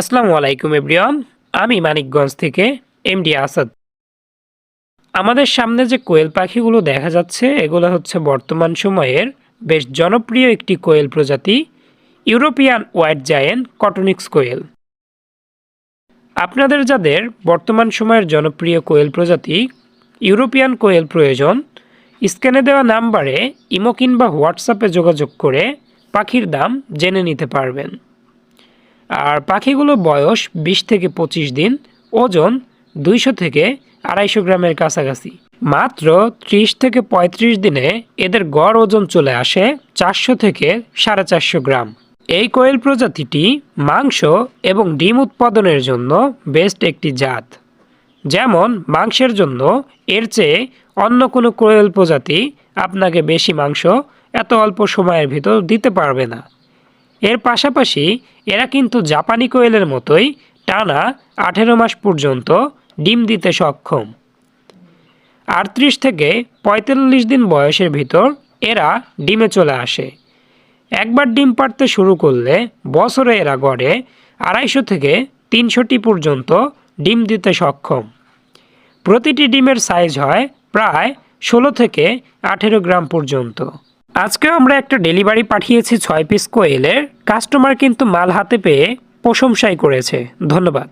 আসসালামু আলাইকুম এভরিওয়ান, আমি মানিকগঞ্জ থেকে এমডি আসাদ। আমাদের সামনে যে কোয়েল পাখিগুলো দেখা যাচ্ছে, এগুলো হচ্ছে বর্তমান সময়ের বেশ জনপ্রিয় একটি কোয়েল প্রজাতি, European white giant Coturnix quail. আপনাদের যাদের বর্তমান সময়ের জনপ্রিয় কোয়েল প্রজাতি, ইউরোপিয়ান কোয়েল প্রয়োজন, স্ক্যানে দেওয়া নাম্বারে ইমো কিংবা হোয়াটসঅ্যাপে যোগাযোগ করে পাখির দাম জেনে নিতে পারবেন। আর পাখিগুলো বয়স বিশ থেকে পঁচিশ দিন, ওজন দুইশো থেকে আড়াইশো গ্রামের কাছাকাছি। মাত্র ত্রিশ থেকে পঁয়ত্রিশ দিনে এদের গড় ওজন চলে আসে চারশো থেকে সাড়ে চারশো গ্রাম। এই কোয়েল প্রজাতিটি মাংস এবং ডিম উৎপাদনের জন্য বেস্ট একটি জাত। যেমন, মাংসের জন্য এর চেয়ে অন্য কোনো কোয়েল প্রজাতি আপনাকে বেশি মাংস এত অল্প সময়ের ভিতর দিতে পারবে না। এর পাশাপাশি এরা কিন্তু জাপানি কোয়েলের মতোই টানা আঠেরো মাস পর্যন্ত ডিম দিতে সক্ষম। আটত্রিশ থেকে পঁয়তাল্লিশ দিন বয়সের ভিতর এরা ডিমে চলে আসে। একবার ডিম পাড়তে শুরু করলে বছরে এরা গড়ে আড়াইশো থেকে তিনশোটি পর্যন্ত ডিম দিতে সক্ষম। প্রতিটি ডিমের সাইজ হয় প্রায় ষোলো থেকে আঠেরো গ্রাম পর্যন্ত। আজকেও আমরা একটা ডেলিভারি পাঠিয়েছি ছয় পিস কোয়েলের। কাস্টমার কিন্তু মাল হাতে পেয়ে প্রশংসাই করেছে। ধন্যবাদ।